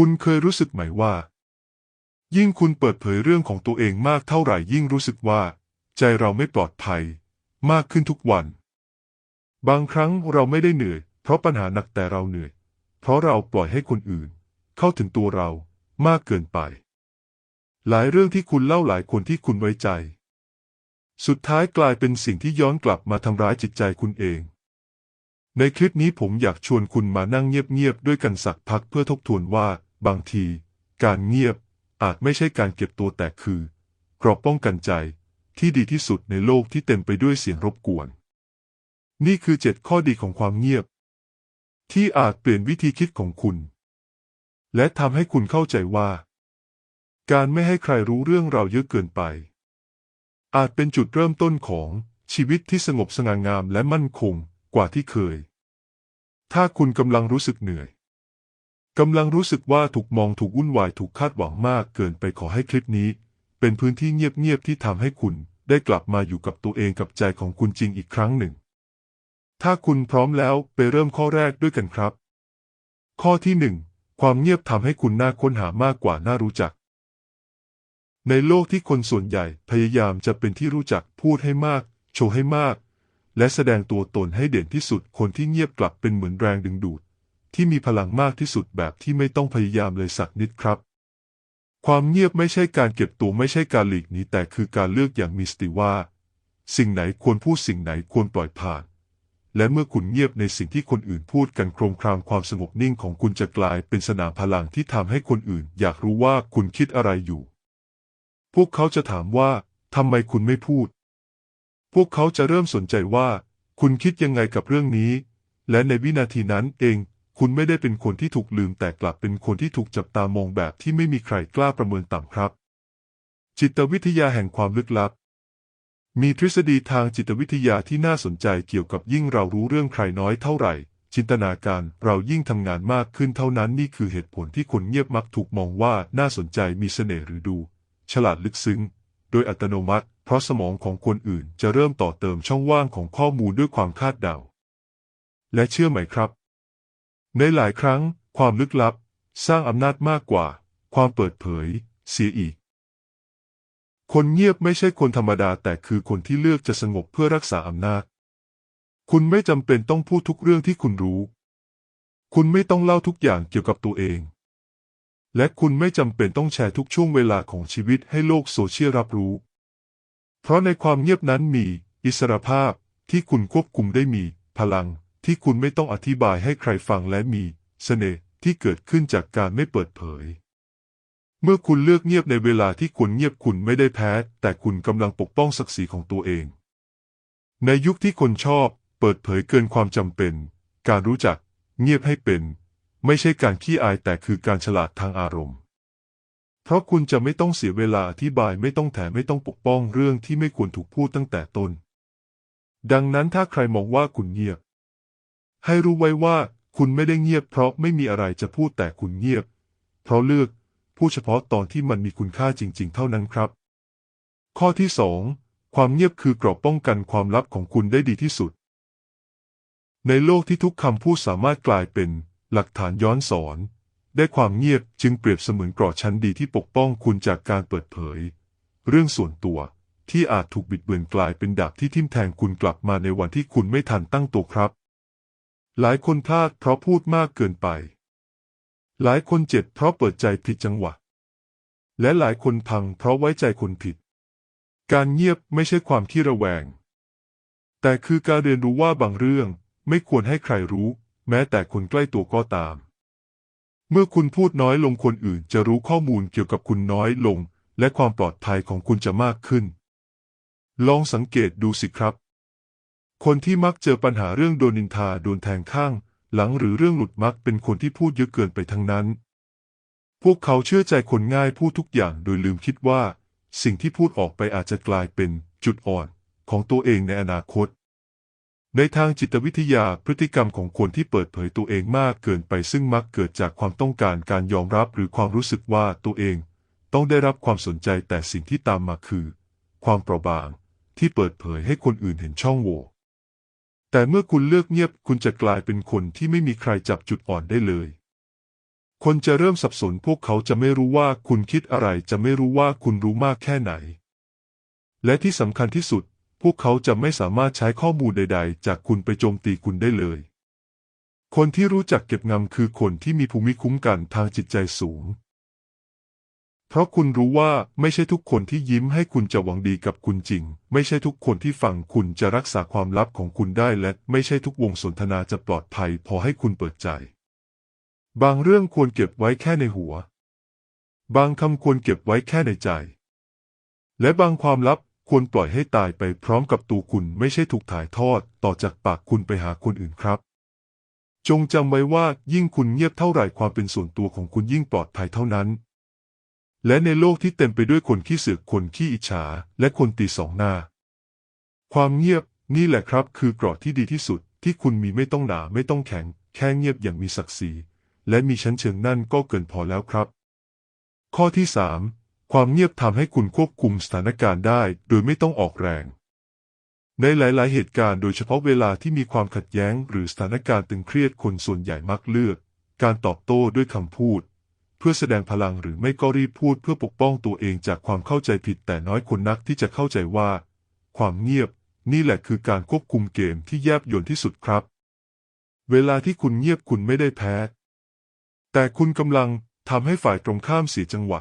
คุณเคยรู้สึกไหมว่า ยิ่งคุณเปิดเผยเรื่องของตัวเองมากเท่าไหร่ยิ่งรู้สึกว่า ใจเราไม่ปลอดภัย มากขึ้นทุกวัน บางครั้งเราไม่ได้เหนื่อย เพราะปัญหาหนักแต่เราเหนื่อย เพราะเราปล่อยให้คนอื่น เข้าถึงตัวเรามากเกินไป หลายเรื่องที่คุณเล่าหลายคนที่คุณไว้ใจ สุดท้ายกลายเป็นสิ่งที่ย้อนกลับมาทำร้ายจิตใจคุณเองในคลิปนี้ผมอยากชวนคุณมานั่งเงียบๆด้วยกันสักพักเพื่อทบทวนว่า บางที การเงียบอาจไม่ใช่การเก็บตัวแต่คือกรอบป้องกันใจที่ดีที่สุดในโลกที่เต็มไปด้วยเสียงรบกวน นี่คือเจ็ดข้อดีของความเงียบ ที่อาจเปลี่ยนวิธีคิดของคุณ และทำให้คุณเข้าใจว่า การไม่ให้ใครรู้เรื่องเราเยอะเกินไป อาจเป็นจุดเริ่มต้นของชีวิตที่สงบสง่างามและมั่นคงกว่าที่เคย ถ้าคุณกำลังรู้สึกเหนื่อย กำลังรู้สึกว่าถูกมองถูกวุ่นวายถูกคาดหวังมากเกินไปขอให้คลิปนี้ เป็นพื้นที่เงียบๆที่ทำให้คุณได้กลับมาอยู่กับตัวเองกับใจของคุณจริงอีกครั้งหนึ่ง ถ้าคุณพร้อมแล้วไปเริ่มข้อแรกด้วยกันครับ ข้อที่หนึ่งความเงียบทำให้คุณน่าค้นหามากกว่าน่ารู้จัก ในโลกที่คนส่วนใหญ่พยายามจะเป็นที่รู้จักพูดให้มาก โชว์ให้มาก และแสดงตัวตนให้เด่นที่สุดคนที่เงียบกลับเป็นเหมือนแรงดึงดูด ที่มีพลังมากที่สุดแบบที่ไม่ต้องพยายามเลยสักนิดครับ ความเงียบไม่ใช่การเก็บตัวไม่ใช่การหลีกหนีแต่คือการเลือกอย่างมีสติว่า สิ่งไหนควรพูดสิ่งไหนควรปล่อยผ่าน และเมื่อคุณเงียบในสิ่งที่คนอื่นพูดกันโครงครามความสงบนิ่งของคุณจะกลายเป็นสนามพลังที่ทำให้คนอื่น อยากรู้ว่าคุณคิดอะไรอยู่ พวกเขาจะถามว่าทำไมคุณไม่พูด พวกเขาจะเริ่มสนใจว่า คุณคิดยังไงกับเรื่องนี้ และในวินาทีนั้นเอง คุณไม่ได้เป็นคนที่ถูกลืมแต่กลับเป็นคนที่ถูกจับตามองแบบที่ไม่มีใครกล้าประเมินต่ำครับ จิตวิทยาแห่งความลึกลับ มีทฤษฎีทางจิตวิทยาที่น่าสนใจเกี่ยวกับยิ่งเรารู้เรื่องใครน้อยเท่าไหร่ จินตนาการเรายิ่งทำงานมากขึ้นเท่านั้นนี่คือเหตุผลที่คนเงียบมักถูกมองว่าน่าสนใจมีเสน่ห์หรือดู ฉลาดลึกซึ้ง โดยอัตโนมัติ เพราะสมองของคนอื่นจะเริ่มต่อเติมช่องว่างของข้อมูลด้วยความคาดเดาและเชื่อไหมครับ ในหลายครั้งความลึกลับ สร้างอำนาจมากกว่า ความเปิดเผย เสียอีก คนเงียบไม่ใช่คนธรรมดาแต่คือคนที่เลือกจะสงบเพื่อรักษาอำนาจ คุณไม่จำเป็นต้องพูดทุกเรื่องที่คุณรู้ คุณไม่ต้องเล่าทุกอย่างเกี่ยวกับตัวเอง และคุณไม่จำเป็นต้องแชร์ทุกช่วงเวลาของชีวิตให้โลกโซเชียลรับรู้ เพราะในความเงียบนั้นมี อิสรภาพที่คุณควบคุมได้มี พลัง ที่คุณไม่ต้องอธิบายให้ใครฟังและมีสเสน่ห์ที่เกิดขึ้นจากการไม่เปิดเผย เมื่อคุณเลือกเงียบในเวลาที่ควรเงียบคุณไม่ได้แพ้ แต่คุณกำลังปกป้องศักดิ์ศรีของตัวเอง ในยุคที่คนชอบ เปิดเผยเกินความจำเป็น การรู้จัก เงียบให้เป็น ไม่ใช่การขี้อายแต่คือการฉลาดทางอารมณ์ เพราะคุณจะไม่ต้องเสียเวลาอธิบายไม่ต้องแถมไม่ต้องปกป้องเรื่องที่ไม่ควรถูกพูดตั้งแต่ต้นดังนั้นถ้าใครมองว่าคุณเงียบ ให้รู้ไว้ว่าคุณไม่ได้เงียบเพราะไม่มีอะไรจะพูดแต่คุณเงียบ เพราะเลือกพูดเฉพาะตอนที่มันมีคุณค่าจริง ๆ เท่านั้นครับ ข้อที่สองความเงียบคือกรอบป้องกันความลับของคุณได้ดีที่สุด ในโลกที่ทุกคำพูดสามารถกลายเป็นหลักฐานย้อนสอน ได้ความเงียบจึงเปรียบเสมือนกรอชั้นดีที่ปกป้องคุณจากการเปิดเผย เรื่องส่วนตัวที่อาจถูกบิดเบือนกลายเป็นดาบที่ทิ่มแทงคุณกลับมาในวันที่คุณไม่ทันตั้งตัวครับ หลายคนพลาดเพราะพูดมากเกินไป หลายคนเจ็บเพราะเปิดใจผิดจังหวะ และหลายคนพังเพราะไว้ใจคนผิด การเงียบไม่ใช่ความที่ระแวง แต่คือการเรียนรู้ว่าบางเรื่องไม่ควรให้ใครรู้ แม้แต่คนใกล้ตัวก็ตาม เมื่อคุณพูดน้อยลงคนอื่นจะรู้ข้อมูลเกี่ยวกับคุณน้อยลง และความปลอดภัยของคุณจะมากขึ้น ลองสังเกตดูสิครับ คนที่มักเจอปัญหาเรื่องโดนนินทาโดนแทงข้าง หลังหรือเรื่องหลุดมักเป็นคนที่พูดเยอะเกินไปทั้งนั้น พวกเขาเชื่อใจคนง่ายพูดทุกอย่างโดยลืมคิดว่า สิ่งที่พูดออกไปอาจจะกลายเป็นจุดอ่อนของตัวเองในอนาคต ในทางจิตวิทยาพฤติกรรมของคนที่เปิดเผยตัวเองมากเกินไปซึ่งมักเกิดจากความต้องการการยอมรับหรือความรู้สึกว่าตัวเอง ต้องได้รับความสนใจแต่สิ่งที่ตามมาคือ ความเปราะบางที่เปิดเผยให้คนอื่นเห็นช่องโหว่ แต่เมื่อคุณเลือกเงียบคุณจะกลายเป็นคนที่ไม่มีใครจับจุดอ่อนได้เลย คนจะเริ่มสับสนพวกเขาจะไม่รู้ว่าคุณคิดอะไรจะไม่รู้ว่าคุณรู้มากแค่ไหน และที่สำคัญที่สุด พวกเขาจะไม่สามารถใช้ข้อมูลใด ๆ จากคุณไปโจมตีคุณได้เลย คนที่รู้จักเก็บงำคือคนที่มีภูมิคุ้มกันทางจิตใจสูง เพราะคุณรู้ว่าไม่ใช่ทุกคนที่ยิ้มให้คุณจะหวังดีกับคุณจริง ไม่ใช่ทุกคนที่ฟังคุณจะรักษาความลับของคุณได้และไม่ใช่ทุกวงสนทนาจะปลอดภัยพอให้คุณเปิดใจ บางเรื่องควรเก็บไว้แค่ในหัว บางคำควรเก็บไว้แค่ในใจ และบางความลับควรปล่อยให้ตายไปพร้อมกับตัวคุณไม่ใช่ถูกถ่ายทอดต่อจากปากคุณไปหาคนอื่นครับ จงจำไว้ว่ายิ่งคุณเงียบเท่าไหร่ความเป็นส่วนตัวของคุณยิ่งปลอดภัยเท่านั้น และในโลกที่เต็มไปด้วยคนขี้เสือกคนขี้อิจฉา และคนตีสองหน้า ความเงียบนี่แหละครับ คือเกราะที่ดีที่สุด ที่คุณมีไม่ต้องหนาไม่ต้องแข็ง แค่เงียบอย่างมีศักดิ์ศรีและมีชั้นเชิงนั่นก็เกินพอแล้วครับ ข้อที่สามความเงียบทำให้คุณควบคุมสถานการณ์ได้ โดยไม่ต้องออกแรง ในหลาย ๆ เหตุการณ์โดยเฉพาะเวลาที่มีความขัดแย้ง หรือสถานการณ์ตึงเครียดคนส่วนใหญ่มักเลือก การตอบโต้ด้วยคำพูด เพื่อแสดงพลังหรือไม่ก็รีบพูดเพื่อปกป้องตัวเองจากความเข้าใจผิดแต่น้อยคนนักที่จะเข้าใจว่า ความเงียบ นี่แหละคือการควบคุมเกมที่แยบยลที่สุดครับ เวลาที่คุณเงียบคุณไม่ได้แพ้ แต่คุณกำลังทำให้ฝ่ายตรงข้ามเสียจังหวะ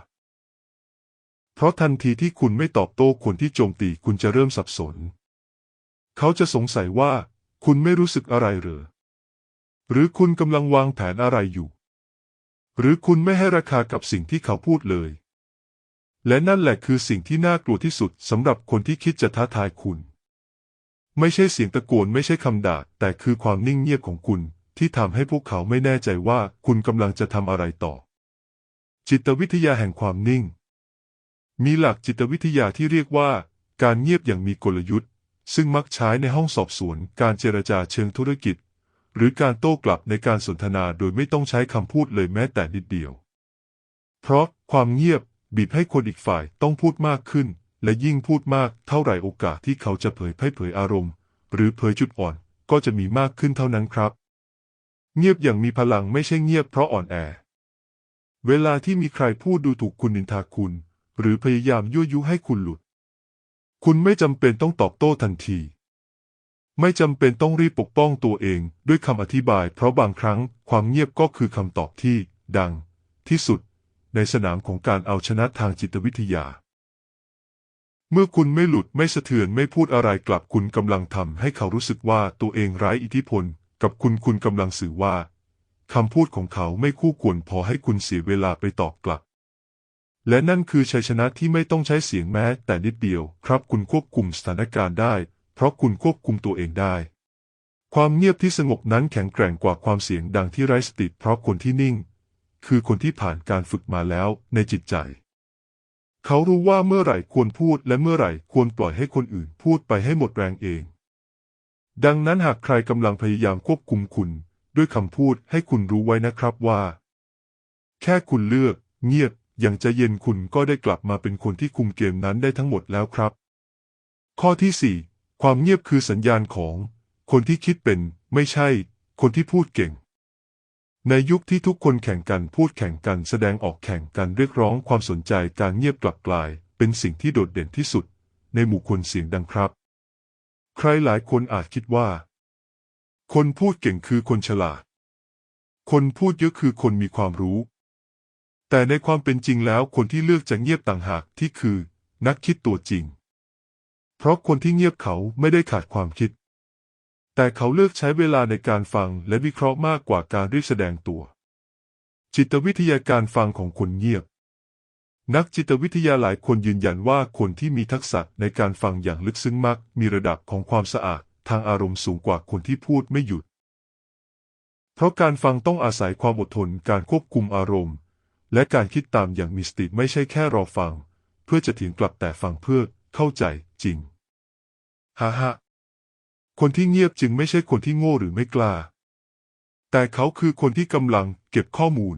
เพราะทันทีที่คุณไม่ตอบโต้คนที่โจมตีคุณจะเริ่มสับสน เขาจะสงสัยว่า คุณไม่รู้สึกอะไรหรือหรือคุณกำลังวางแผนอะไรอยู่ หรือคุณไม่ให้ราคากับสิ่งที่เขาพูดเลย และนั่นแหละคือสิ่งที่น่ากลัวที่สุดสำหรับคนที่คิดจะท้าทายคุณ ไม่ใช่เสียงตะโกนไม่ใช่คำด่า แต่คือความนิ่งเงียบของคุณที่ทำให้พวกเขาไม่แน่ใจว่าคุณกำลังจะทำอะไรต่อ จิตวิทยาแห่งความนิ่ง มีหลักจิตวิทยาที่เรียกว่า การเงียบอย่างมีกลยุทธ์ ซึ่งมักใช้ในห้องสอบสวน การเจรจาเชิงธุรกิจ หรือการโต้กลับในการสนทนาโดยไม่ต้องใช้คำพูดเลยแม้แต่นิดเดียว เพราะความเงียบบีบให้คนอีกฝ่ายต้องพูดมากขึ้น และยิ่งพูดมากเท่าไหร่โอกาสที่เขาจะเผยไพ่เผยอารมณ์ หรือเผยจุดอ่อนก็จะมีมากขึ้นเท่านั้นครับ เงียบอย่างมีพลังไม่ใช่เงียบเพราะอ่อนแอ เวลาที่มีใครพูดดูถูกคุณนินทาคุณ หรือพยายามยั่วยุให้คุณหลุด คุณไม่จำเป็นต้องตอบโต้ทันที ไม่จำเป็นต้องรีบปกป้องตัวเองด้วยคำอธิบาย เพราะบางครั้งความเงียบก็คือคำตอบที่ ดัง ที่สุด ในสนามของการเอาชนะทางจิตวิทยา เมื่อคุณไม่หลุดไม่สะเทือนไม่พูดอะไรกลับคุณกำลังทำให้เขารู้สึกว่าตัวเองไร้อิทธิพล กับคุณคุณกำลังสื่อว่าคำพูดของเขาไม่คู่ควรพอให้คุณเสียเวลาไปตอบกลับ และนั่นคือชัยชนะที่ไม่ต้องใช้เสียงแม้แต่นิดเดียว ครับคุณควบคุมสถานการณ์ได้ เพราะคุณควบคุมตัวเองได้ ความเงียบที่สงบนั้นแข็งแกร่งกว่าความเสียงดังที่ไร้สติเพราะคนที่นิ่ง คือคนที่ผ่านการฝึกมาแล้วในจิตใจ เขารู้ว่าเมื่อไหร่ควรพูดและเมื่อไหร่ควรปล่อยให้คนอื่นพูดไปให้หมดแรงเอง ดังนั้นหากใครกำลังพยายามควบคุมคุณ ด้วยคำพูดให้คุณรู้ไว้นะครับว่า แค่คุณเลือก เงียบอย่างใจเย็นคุณก็ได้กลับมาเป็นคนที่คุมเกมนั้นได้ทั้งหมดแล้วครับ ข้อที่ 4 ความเงียบคือสัญญาณของ คนที่คิดเป็น ไม่ใช่ คนที่พูดเก่ง ในยุคที่ทุกคนแข่งกันพูดแข่งกันแสดงออกแข่งกันเรียกร้องความสนใจการเงียบกลับกลาย เป็นสิ่งที่โดดเด่นที่สุด ในหมู่คนเสียงดังครับ ใครหลายคนอาจคิดว่า คนพูดเก่งคือคนฉลาด คนพูดเยอะคือคนมีความรู้ แต่ในความเป็นจริงแล้วคนที่เลือกจะเงียบต่างหากที่คือ นักคิดตัวจริง ราะคนที่เงียบเขาไม่ได้ขาดความคิด แต่เขาเลือกใช้เวลาในการฟังและวิเคราะห์มากกว่าการรีบแสดงตัว จิตวิทยาการฟังของคนเงียบ นักจิตวิทยาหลายคนยืนยันว่าคนที่มีทักษะในการฟังอย่างลึกซึ้งมัก มีระดับของความสะอาดทางอารมณ์สูงกว่าคนที่พูดไม่หยุด เพราะการฟังต้องอาศัยความอดทนการควบคุมอารมณ์ และการคิดตามอย่างมีสติไม่ใช่แค่รอฟัง เพื่อจะเถียงกลับแต่ฟังเพื่อเข้าใจจริง ฮ่าฮ่าคนที่เงียบจึงไม่ใช่คนที่โง่หรือไม่กล้า แต่เขาคือคนที่กำลังเก็บข้อมูล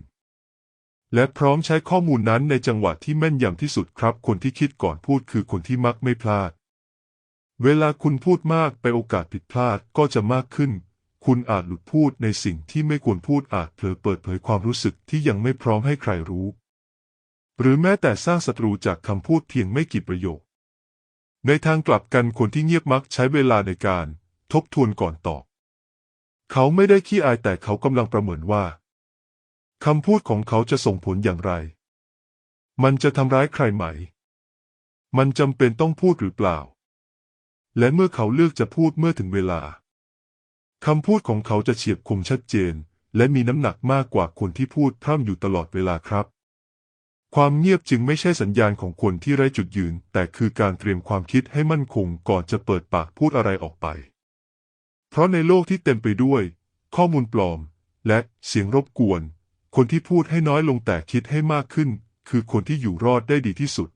และพร้อมใช้ข้อมูลนั้นในจังหวะที่แม่นยำที่สุดครับ คนที่คิดก่อนพูดคือคนที่มักไม่พลาด เวลาคุณพูดมากไปโอกาสผิดพลาดก็จะมากขึ้นคคุณอาจหลุดพูดในสิ่งที่ไม่ควรพูดอาจเผลอเปิดเผยความรู้สึกที่ยังไม่พร้อมให้ใครรู้ หรือแม้แต่สร้างศัตรูจากคำพูดเพียงไม่กี่ประโยค ในทางกลับกันคนที่เงียบมักใช้เวลาในการทบทวนก่อนตอบ เขาไม่ได้ขี้อายแต่เขากำลังประเมินว่าคำพูดของเขาจะส่งผลอย่างไร มันจะทำร้ายใครไหม มันจำเป็นต้องพูดหรือเปล่า และเมื่อเขาเลือกจะพูดเมื่อถึงเวลาคำพูดของเขาจะเฉียบคมชัดเจน และมีน้ำหนักมากกว่าคนที่พูดพร่ำอยู่ตลอดเวลาครับ ความเงียบจึงไม่ใช่สัญญาณของคนที่ไร้จุดยืน แต่คือการเตรียมความคิดให้มั่นคงก่อนจะเปิดปากพูดอะไรออกไป เพราะในโลกที่เต็มไปด้วย ข้อมูลปลอม และเสียงรบกวน คนที่พูดให้น้อยลงแต่คิดให้มากขึ้น คือคนที่อยู่รอดได้ดีที่สุด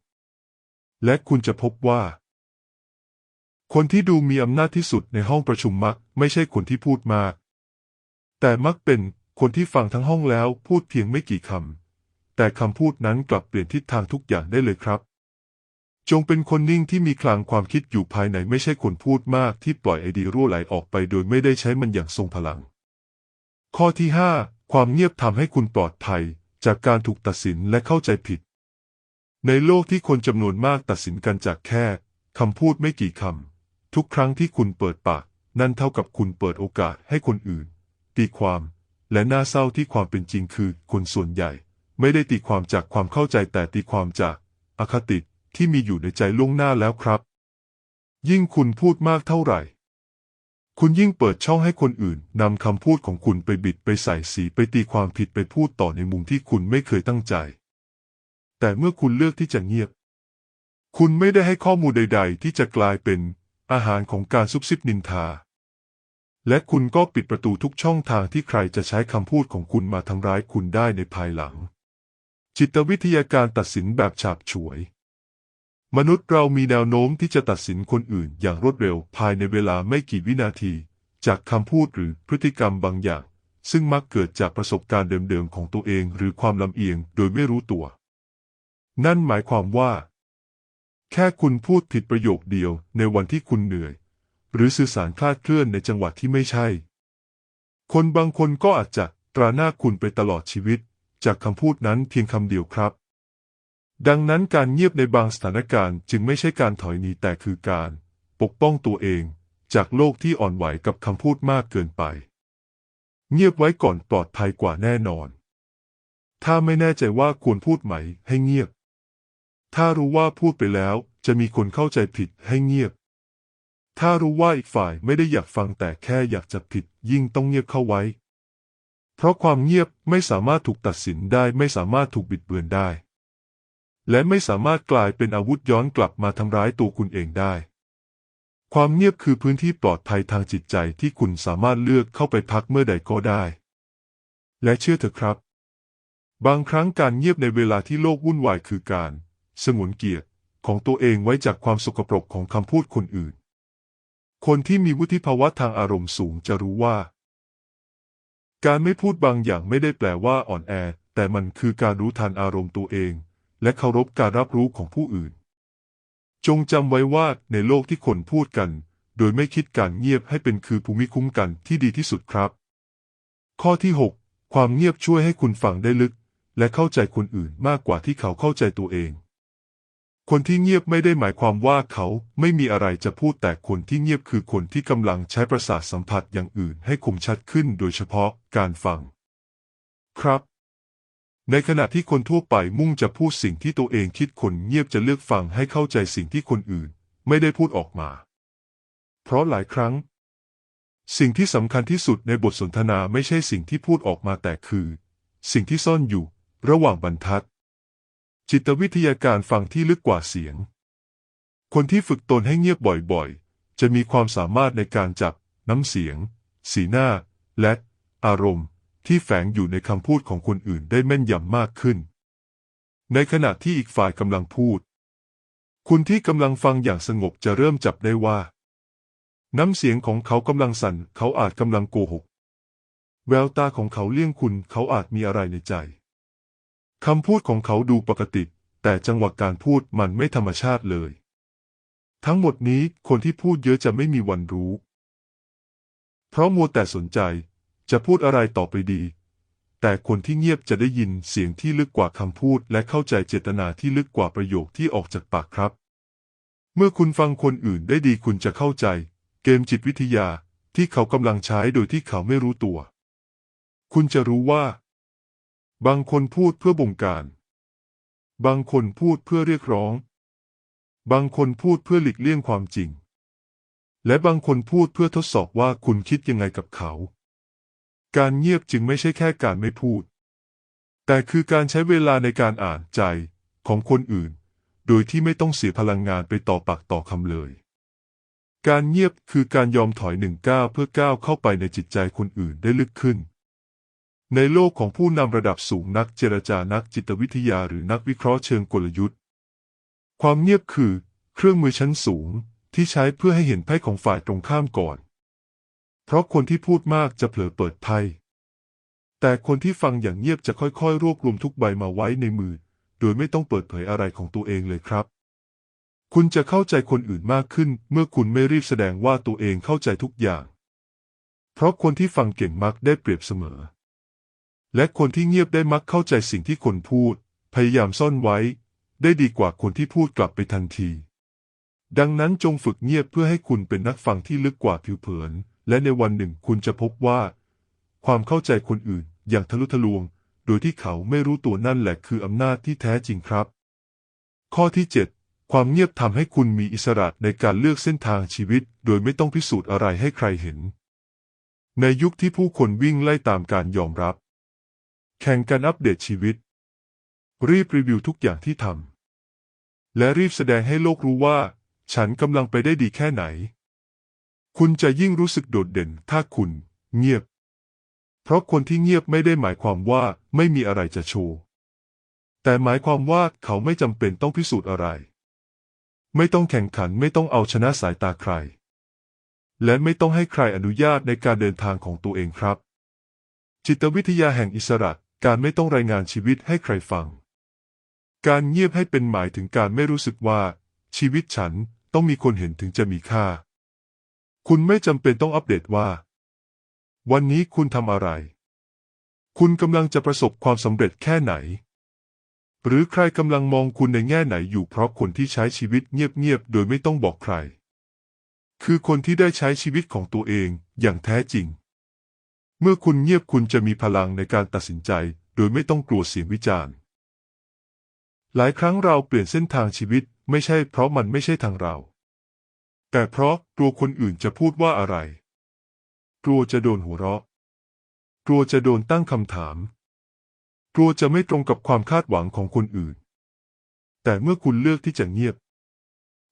และคุณจะพบว่า คนที่ดูมีอำนาจที่สุดในห้องประชุมมักไม่ใช่คนที่พูดมาก แต่มักเป็นคนที่ฟังทั้งห้องแล้วพูดเพียงไม่กี่คำ แต่คำพูดนั้นกลับเปลี่ยนทิศทางทุกอย่างได้เลยครับ จงเป็นคนนิ่งที่มีคลังความคิดอยู่ภายในไม่ใช่คนพูดมากที่ปล่อยไอเดียรั่วไหลออกไปโดยไม่ได้ใช้มันอย่างทรงพลัง ข้อที่ 5 ความเงียบทำให้คุณปลอดภัย จากการถูกตัดสินและเข้าใจผิด ในโลกที่คนจำนวนมากตัดสินกันจากแค่คำพูดไม่กี่คำ ทุกครั้งที่คุณเปิดปาก นั่นเท่ากับคุณเปิดโอกาสให้คนอื่น ตีความ และน่าเศร้าที่ความเป็นจริงคือคนส่วนใหญ่ ไม่ได้ตีความจากความเข้าใจแต่ตีความจากอคติที่มีอยู่ในใจล่วงหน้าแล้วครับ ยิ่งคุณพูดมากเท่าไหร่ คุณยิ่งเปิดช่องให้คนอื่นนำคำพูดของคุณไปบิดไปใส่สีไปตีความผิดไปพูดต่อในมุมที่คุณไม่เคยตั้งใจ แต่เมื่อคุณเลือกที่จะเงียบ คุณไม่ได้ให้ข้อมูลใด ๆ ที่จะกลายเป็นอาหารของการซุบซิบนินทา และคุณก็ปิดประตูทุกช่องทางที่ใครจะใช้คำพูดของคุณมาทำร้ายคุณได้ในภายหลัง จิตวิทยาการตัดสินแบบฉาบฉวย มนุษย์เรามีแนวโน้มที่จะตัดสินคนอื่นอย่างรวดเร็วภายในเวลาไม่กี่วินาที จากคำพูดหรือพฤติกรรมบางอย่าง ซึ่งมักเกิดจากประสบการณ์เดิมๆของตัวเองหรือความลำเอียงโดยไม่รู้ตัว นั่นหมายความว่า แค่คุณพูดผิดประโยคเดียวในวันที่คุณเหนื่อย หรือสื่อสารคลาดเคลื่อนในจังหวะที่ไม่ใช่ คนบางคนก็อาจจะตราหน้าคุณไปตลอดชีวิต จากคำพูดนั้นเพียงคำเดียวครับ ดังนั้นการเงียบในบางสถานการณ์จึงไม่ใช่การถอยหนีแต่คือการ ปกป้องตัวเอง จากโลกที่อ่อนไหวกับคำพูดมากเกินไป เงียบไว้ก่อนปลอดภัยกว่าแน่นอน ถ้าไม่แน่ใจว่าควรพูดไหมให้เงียบ ถ้ารู้ว่าพูดไปแล้วจะมีคนเข้าใจผิดให้เงียบ ถ้ารู้ว่าอีกฝ่ายไม่ได้อยากฟังแต่แค่อยากจะผิดยิ่งต้องเงียบเข้าไว้ เพราะความเงียบไม่สามารถถูกตัดสินได้ไม่สามารถถูกบิดเบือนได้ และไม่สามารถกลายเป็นอาวุธย้อนกลับมาทำร้ายตัวคุณเองได้ ความเงียบคือพื้นที่ปลอดภัยทางจิตใจที่คุณสามารถเลือกเข้าไปพักเมื่อใดก็ได้ และเชื่อเถอะครับ บางครั้งการเงียบในเวลาที่โลกวุ่นวายคือการ สงวนเกียรติของตัวเองไว้จากความสกปรกของคำพูดคนอื่น คนที่มีวุฒิภาวะทางอารมณ์สูงจะรู้ว่า การไม่พูดบางอย่างไม่ได้แปลว่าอ่อนแอ แต่มันคือการรู้ทันอารมณ์ตัวเอง และเคารพการรับรู้ของผู้อื่น จงจำไว้ว่าในโลกที่คนพูดกัน โดยไม่คิดการเงียบให้เป็นคือภูมิคุ้มกันที่ดีที่สุดครับ ข้อที่ 6 ความเงียบช่วยให้คุณฟังได้ลึก และเข้าใจคนอื่นมากกว่าที่เขาเข้าใจตัวเอง คนที่เงียบไม่ได้หมายความว่าเขาไม่มีอะไรจะพูดแต่คนที่เงียบคือคนที่กำลังใช้ประสาทสัมผัสอย่างอื่นให้คมชัดขึ้นโดยเฉพาะการฟัง ครับ ในขณะที่คนทั่วไปมุ่งจะพูดสิ่งที่ตัวเองคิดคนเงียบจะเลือกฟังให้เข้าใจสิ่งที่คนอื่นไม่ได้พูดออกมา เพราะหลายครั้ง สิ่งที่สำคัญที่สุดในบทสนทนาไม่ใช่สิ่งที่พูดออกมาแต่คือ สิ่งที่ซ่อนอยู่ระหว่างบรรทัด จิตวิทยาการฟังที่ลึกกว่าเสียง คนที่ฝึกตนให้เงียบบ่อยๆ จะมีความสามารถในการจับน้ำเสียง สีหน้า และอารมณ์ที่แฝงอยู่ในคำพูดของคนอื่นได้แม่นยำมากขึ้น ในขณะที่อีกฝ่ายกำลังพูด คุณที่กำลังฟังอย่างสงบจะเริ่มจับได้ว่า น้ำเสียงของเขากำลังสั่น เขาอาจกำลังโกหก แววตาของเขาเลี่ยงคุณ เขาอาจมีอะไรในใจ คำพูดของเขาดูปกติ แต่จังหวะการพูดมันไม่ธรรมชาติเลย ทั้งหมดนี้คนที่พูดเยอะจะไม่มีวันรู้ เพราะมัวแต่สนใจจะพูดอะไรต่อไปดี แต่คนที่เงียบจะได้ยินเสียงที่ลึกกว่าคำพูด และเข้าใจเจตนาที่ลึกกว่าประโยคที่ออกจากปากครับ เมื่อคุณฟังคนอื่นได้ดีคุณจะเข้าใจ เกมจิตวิทยาที่เขากำลังใช้โดยที่เขาไม่รู้ตัว คุณจะรู้ว่า บางคนพูดเพื่อบงการ บางคนพูดเพื่อเรียกร้อง บางคนพูดเพื่อหลีกเลี่ยงความจริง และบางคนพูดเพื่อทดสอบว่าคุณคิดยังไงกับเขา การเงียบจึงไม่ใช่แค่การไม่พูด แต่คือการใช้เวลาในการอ่านใจของคนอื่น โดยที่ไม่ต้องเสียพลังงานไปต่อปากต่อคำเลย การเงียบคือการยอมถอยหนึ่งก้าวเพื่อก้าวเข้าไปในจิตใจคนอื่นได้ลึกขึ้น ในโลกของผู้นำระดับสูงนักเจรจานักจิตวิทยาหรือนักวิเคราะห์เชิงกลยุทธ์ ความเงียบคือ เครื่องมือชั้นสูงที่ใช้เพื่อให้เห็นไพ่ของฝ่ายตรงข้ามก่อน เพราะคนที่พูดมากจะเผลอเปิดไพ่แต่คนที่ฟังอย่างเงียบจะค่อยๆ รวบรวมทุกใบมาไว้ในมือ โดยไม่ต้องเปิดเผยอะไรของตัวเองเลยครับ คุณจะเข้าใจคนอื่นมากขึ้น เมื่อคุณไม่รีบแสดงว่าตัวเองเข้าใจทุกอย่าง เพราะคนที่ฟังเก่งมักได้เปรียบเสมอ และคนที่เงียบได้มักเข้าใจสิ่งที่คนพูด พยายามซ่อนไว้ ได้ดีกว่าคนที่พูดกลับไปทันที ดังนั้นจงฝึกเงียบเพื่อให้คุณเป็นนักฟังที่ลึกกว่าผิวเผิน และในวันหนึ่งคุณจะพบว่า ความเข้าใจคนอื่นอย่างทะลุทะลวง โดยที่เขาไม่รู้ตัวนั่นแหละคืออำนาจที่แท้จริงครับ ข้อที่ 7 ความเงียบทำให้คุณมีอิสระในการเลือกเส้นทางชีวิต โดยไม่ต้องพิสูจน์อะไรให้ใครเห็น ในยุคที่ผู้คนวิ่งไล่ตามการยอมรับ แข่งกันอัปเดตชีวิต รีบรีวิวทุกอย่างที่ทำและรีบแสดงให้โลกรู้ว่า ฉันกำลังไปได้ดีแค่ไหน คุณจะยิ่งรู้สึกโดดเด่นถ้าคุณ เงียบ เพราะคนที่เงียบไม่ได้หมายความว่าไม่มีอะไรจะโชว์ แต่หมายความว่าเขาไม่จำเป็นต้องพิสูจน์อะไร ไม่ต้องแข่งขันไม่ต้องเอาชนะสายตาใคร และไม่ต้องให้ใครอนุญาตในการเดินทางของตัวเองครับจิตวิทยาแห่งอิสระ การไม่ต้องรายงานชีวิตให้ใครฟัง การเงียบให้เป็นหมายถึงการไม่รู้สึกว่า ชีวิตฉันต้องมีคนเห็นถึงจะมีค่า คุณไม่จำเป็นต้องอัปเดตว่า วันนี้คุณทำอะไร คุณกำลังจะประสบความสำเร็จแค่ไหน หรือใครกำลังมองคุณในแง่ไหนอยู่เพราะคนที่ใช้ชีวิตเงียบๆโดยไม่ต้องบอกใคร คือคนที่ได้ใช้ชีวิตของตัวเองอย่างแท้จริง เมื่อคุณเงียบคุณจะมีพลังในการตัดสินใจ โดยไม่ต้องกลัวเสียงวิจารณ์ หลายครั้งเราเปลี่ยนเส้นทางชีวิต ไม่ใช่เพราะมันไม่ใช่ทางเรา แต่เพราะกลัวคนอื่นจะพูดว่าอะไร กลัวจะโดนหัวเราะ กลัวจะโดนตั้งคำถาม กลัวจะไม่ตรงกับความคาดหวังของคนอื่น แต่เมื่อคุณเลือกที่จะเงียบ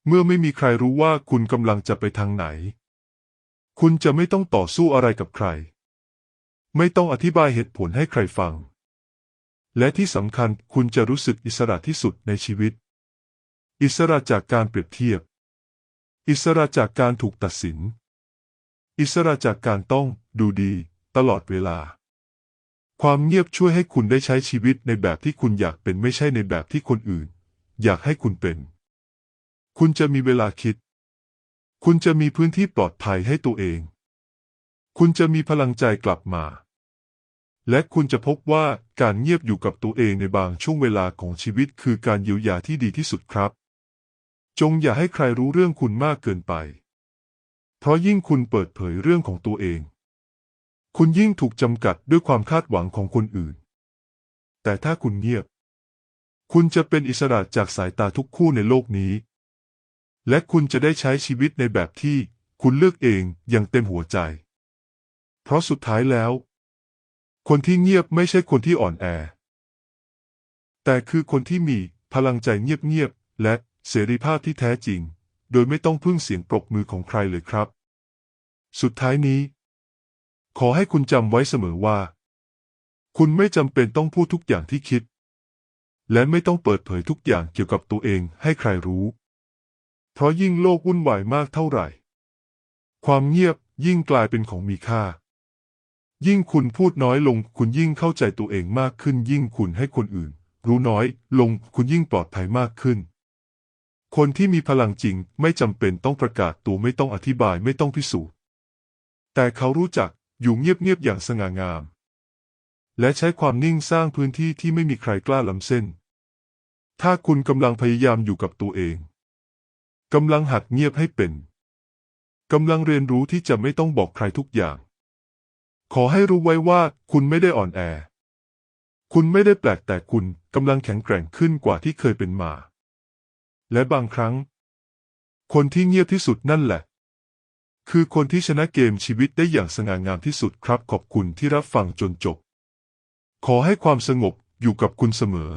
เมื่อไม่มีใครรู้ว่าคุณกำลังจะไปทางไหน คุณจะไม่ต้องต่อสู้อะไรกับใคร ไม่ต้องอธิบายเหตุผลให้ใครฟัง และที่สำคัญคุณจะรู้สึกอิสระที่สุดในชีวิต อิสระจากการเปรียบเทียบ อิสระจากการถูกตัดสิน อิสระจากการต้องดูดีตลอดเวลา ความเงียบช่วยให้คุณได้ใช้ชีวิตในแบบที่คุณอยากเป็นไม่ใช่ในแบบที่คนอื่น อยากให้คุณเป็น คุณจะมีเวลาคิด คุณจะมีพื้นที่ปลอดภัยให้ตัวเอง คุณจะมีพลังใจกลับมา และคุณจะพบว่าการเงียบอยู่กับตัวเองในบางช่วงเวลาของชีวิตคือการเยียวยาที่ดีที่สุดครับ จงอย่าให้ใครรู้เรื่องคุณมากเกินไป เพราะยิ่งคุณเปิดเผยเรื่องของตัวเอง คุณยิ่งถูกจำกัดด้วยความคาดหวังของคนอื่น แต่ถ้าคุณเงียบ คุณจะเป็นอิสระจากสายตาทุกคู่ในโลกนี้ และคุณจะได้ใช้ชีวิตในแบบที่คุณเลือกเองอย่างเต็มหัวใจ เพราะสุดท้ายแล้ว คนที่เงียบไม่ใช่คนที่อ่อนแอ แต่คือคนที่มีพลังใจเงียบๆและเสรีภาพที่แท้จริง โดยไม่ต้องพึ่งเสียงปรบมือของใครเลยครับ สุดท้ายนี้ ขอให้คุณจำไว้เสมอว่า คุณไม่จำเป็นต้องพูดทุกอย่างที่คิด และไม่ต้องเปิดเผยทุกอย่างเกี่ยวกับตัวเองให้ใครรู้ เพราะยิ่งโลกวุ่นวายมากเท่าไหร่ ความเงียบยิ่งกลายเป็นของมีค่า ยิ่งคุณพูดน้อยลง คุณยิ่งเข้าใจตัวเองมากขึ้น ยิ่งคุณให้คนอื่น รู้น้อยลงคุณยิ่งปลอดภัยมากขึ้น คนที่มีพลังจริงไม่จำเป็นต้องประกาศตัวไม่ต้องอธิบายไม่ต้องพิสูจน์ แต่เขารู้จักอยู่เงียบๆอย่างสง่างาม และใช้ความนิ่งสร้างพื้นที่ที่ไม่มีใครกล้าล้ำเส้น ถ้าคุณกำลังพยายามอยู่กับตัวเองกำลังหัดเงียบให้เป็นกำลังเรียนรู้ที่จะไม่ต้องบอกใครทุกอย่าง ขอให้รู้ไว้ว่าคุณไม่ได้อ่อนแอ คุณไม่ได้แปลกแต่คุณกำลังแข็งแกร่งขึ้นกว่าที่เคยเป็นมา และบางครั้ง คนที่เงียบที่สุดนั่นแหละ คือคนที่ชนะเกมชีวิตได้อย่างสง่างามที่สุดครับขอบคุณที่รับฟังจนจบ ขอให้ความสงบอยู่กับคุณเสมอ